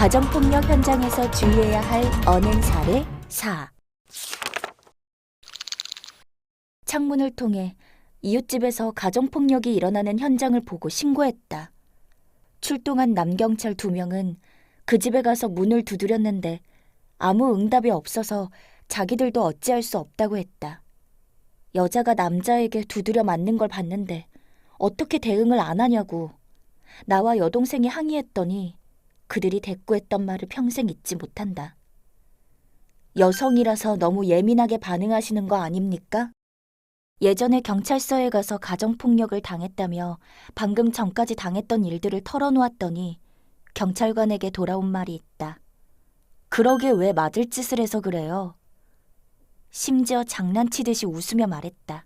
가정폭력 현장에서 주의해야 할 언행 사례 4. 창문을 통해 이웃집에서 가정폭력이 일어나는 현장을 보고 신고했다. 출동한 남경찰 두 명은 그 집에 가서 문을 두드렸는데 아무 응답이 없어서 자기들도 어찌할 수 없다고 했다. 여자가 남자에게 두드려 맞는 걸 봤는데 어떻게 대응을 안 하냐고 나와 여동생이 항의했더니 그들이 대꾸했던 말을 평생 잊지 못한다. 여성이라서 너무 예민하게 반응하시는 거 아닙니까? 예전에 경찰서에 가서 가정폭력을 당했다며 방금 전까지 당했던 일들을 털어놓았더니 경찰관에게 돌아온 말이 있다. 그러게 왜 맞을 짓을 해서 그래요? 심지어 장난치듯이 웃으며 말했다.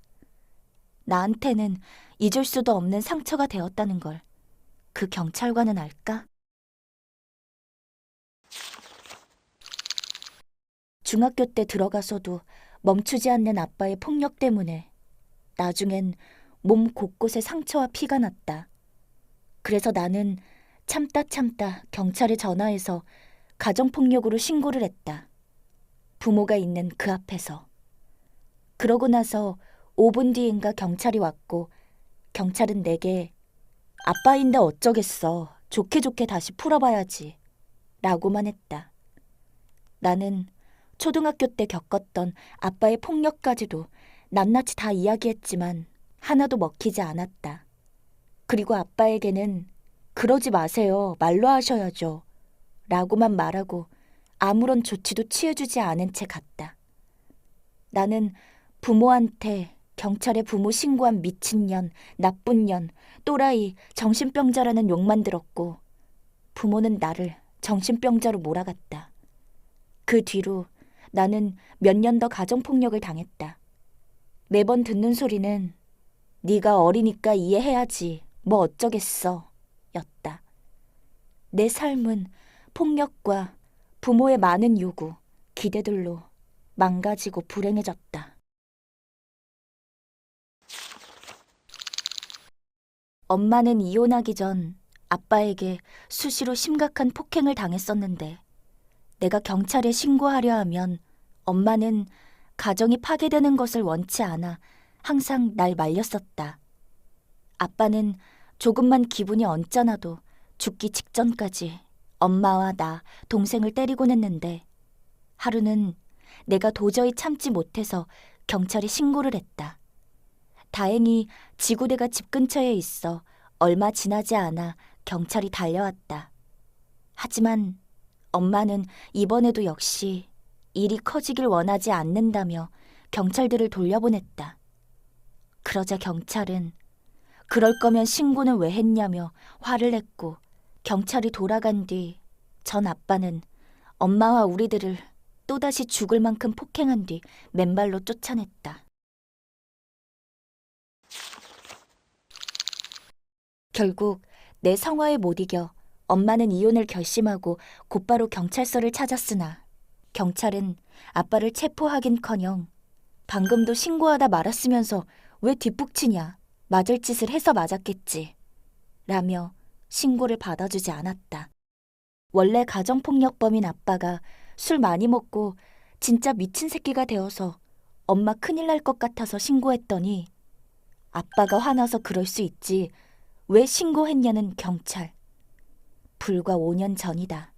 나한테는 잊을 수도 없는 상처가 되었다는 걸 그 경찰관은 알까? 중학교 때 들어가서도 멈추지 않는 아빠의 폭력 때문에 나중엔 몸 곳곳에 상처와 피가 났다. 그래서 나는 참다 참다 경찰에 전화해서 가정폭력으로 신고를 했다. 부모가 있는 그 앞에서. 그러고 나서 5분 뒤인가 경찰이 왔고 경찰은 내게 아빠인데 어쩌겠어. 좋게 좋게 다시 풀어봐야지. 라고만 했다. 나는 초등학교 때 겪었던 아빠의 폭력까지도 낱낱이 다 이야기했지만 하나도 먹히지 않았다. 그리고 아빠에게는 그러지 마세요. 말로 하셔야죠. 라고만 말하고 아무런 조치도 취해주지 않은 채 갔다. 나는 부모한테 경찰에 부모 신고한 미친년, 나쁜 년, 또라이, 정신병자라는 욕만 들었고 부모는 나를 정신병자로 몰아갔다. 그 뒤로 나는 몇 년 더 가정폭력을 당했다. 매번 듣는 소리는 네가 어리니까 이해해야지. 뭐 어쩌겠어. 였다. 내 삶은 폭력과 부모의 많은 요구, 기대들로 망가지고 불행해졌다. 엄마는 이혼하기 전 아빠에게 수시로 심각한 폭행을 당했었는데 내가 경찰에 신고하려 하면 엄마는 가정이 파괴되는 것을 원치 않아 항상 날 말렸었다. 아빠는 조금만 기분이 언짢아도 죽기 직전까지 엄마와 나, 동생을 때리곤 했는데 하루는 내가 도저히 참지 못해서 경찰에 신고를 했다. 다행히 지구대가 집 근처에 있어 얼마 지나지 않아 경찰이 달려왔다. 하지만 엄마는 이번에도 역시 일이 커지길 원하지 않는다며 경찰들을 돌려보냈다. 그러자 경찰은 그럴 거면 신고는 왜 했냐며 화를 냈고 경찰이 돌아간 뒤 전 아빠는 엄마와 우리들을 또다시 죽을 만큼 폭행한 뒤 맨발로 쫓아냈다. 결국 내 성화에 못 이겨 엄마는 이혼을 결심하고 곧바로 경찰서를 찾았으나 경찰은 아빠를 체포하긴커녕 방금도 신고하다 말았으면서 왜 뒷북치냐 맞을 짓을 해서 맞았겠지 라며 신고를 받아주지 않았다. 원래 가정폭력범인 아빠가 술 많이 먹고 진짜 미친 새끼가 되어서 엄마 큰일 날 것 같아서 신고했더니 아빠가 화나서 그럴 수 있지 왜 신고했냐는 경찰. 불과 5년 전이다.